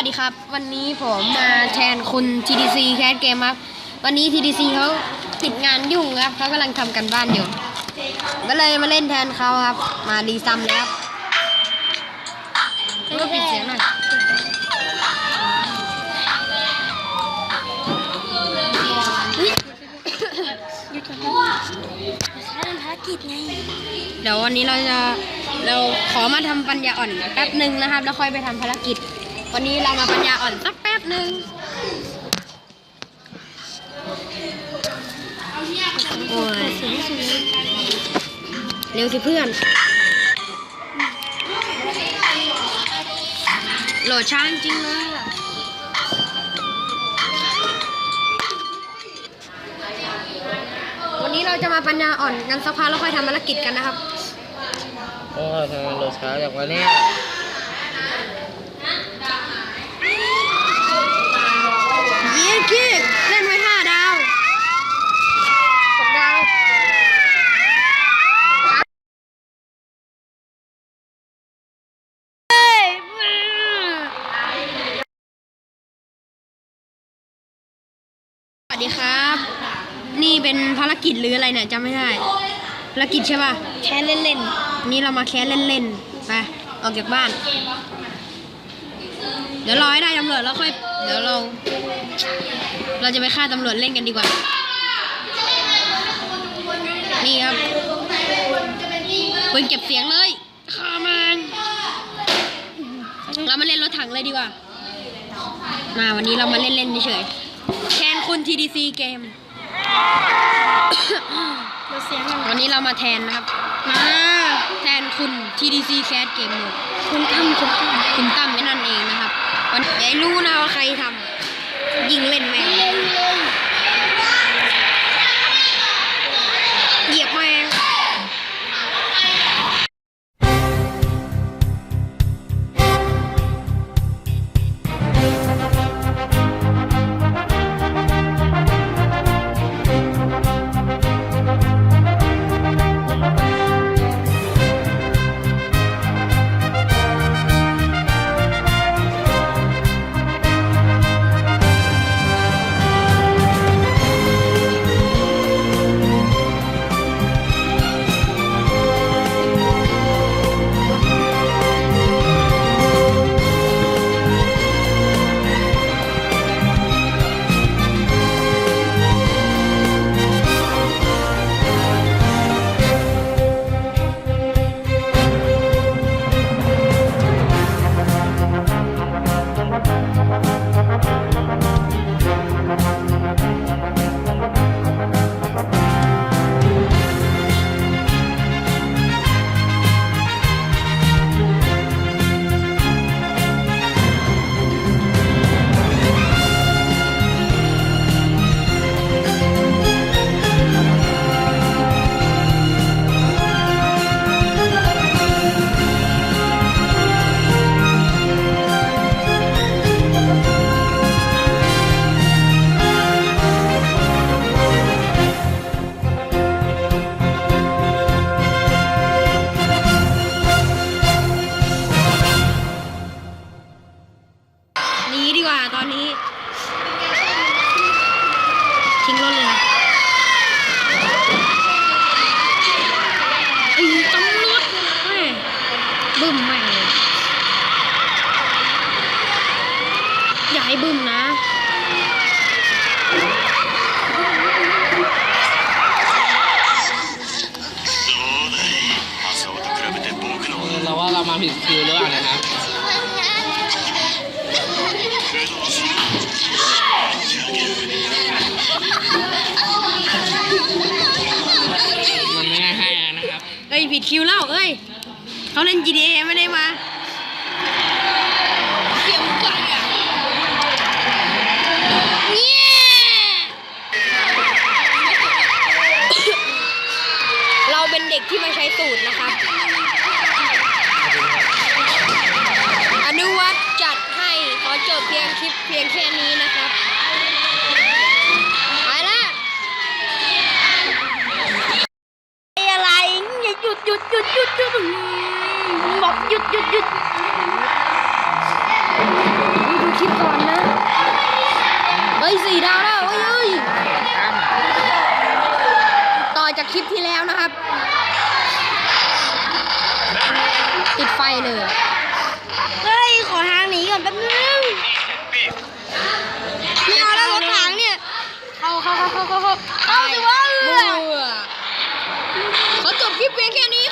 วัสดีครับ วันนี้ผมมาแทนคุณ TDC แคสเกมครับ วันนี้ TDC เขาติดงานยุ่งครับเขากำลังทำกันบ้านอยู่ ก็เลยมาเล่นแทนเขาครับ มาดีซัมเลยครับก็ปิดเสียงหน่อยหยุดก่อนครับใช้เป็นภารกิจไง เดี๋ยววันนี้เราจะเราขอมาทำปัญญาอ่อนแป๊บหนึ่งนะครับ แล้วค่อยไปทำภารกิจ วันนี้เรามาปัญญาอ่อนสักแป๊บหนึ่งโอ้ยเสียสุดเลยเร็วสิเพื่อน โหลดช้าจริงเลยอะวันนี้เราจะมาปัญญาอ่อนกันสักพักแล้วค่อยทำภารกิจกันนะครับ โอ้ยทำไมโหลดช้าอย่างวะเนี่ย เยี่ยมกิ๊กเล่นไว้ห้าดาวหกดาว สวัสดีครับ นี่เป็นภารกิจหรืออะไรเนี่ยจำไม่ได้ภารกิจใช่ป่ะแค่เล่นนี่เรามาแคสเล่นๆไปออกจากบ้าน เดี๋ยวรอให้ได้ตำรวจแล้วค่อยเดี๋ยวเรา เราจะไปฆ่าตำรวจเล่นกันดีกว่า นี่ครับปืนเก็บเสียงเลยฆ่ามันเรามาเล่นรถถังเลยดีกว่า มาวันนี้เรามาเล่นเล่นๆเฉยๆ แทนคุณ TDC เกมๆเราเสียงกันวันนี้เรามาแทนนะครับ มา แทนคุณ TDC Cat Game Mode คุณตั้มคุณตั้มคุณตั้มไม่นั่นเองนะครับ วันอย่าให้รู้นะว่าใครทำยิงเล่นแม่งเห ถเลยครับไอ้ตำรวจแม่บึ้มแม่งเลยอย่าให้บึ้มนะเราว่าเรามาผิดคิวหรือเปล่านะครับ ผิดคิวแล้วเอ้ยเขาเล่น GTA ไม่ได้มาเกี่ยวกันอะเราเป็นเด็กที่มาใช้สูตรนะครับอนุวัตจัดให้ขอจบเพียงคลิปเพียงแค่นี้ ดหยุดหยุดหยุดหยุดบอกหยุดหยุดหยุดดูคลิปก่อนนะ เฮ้ยสี่ดาวแล้วเฮ้ยต่อจากคลิปที่แล้วนะครับ ติดไฟเลย เฮ้ย ขอทางหนีก่อนแป๊บนึงไม่เอาแล้วรถถังเนี่ย เข้าเข้าเข้าเข้าเข้าเข้าสิวะ Que pequenininho!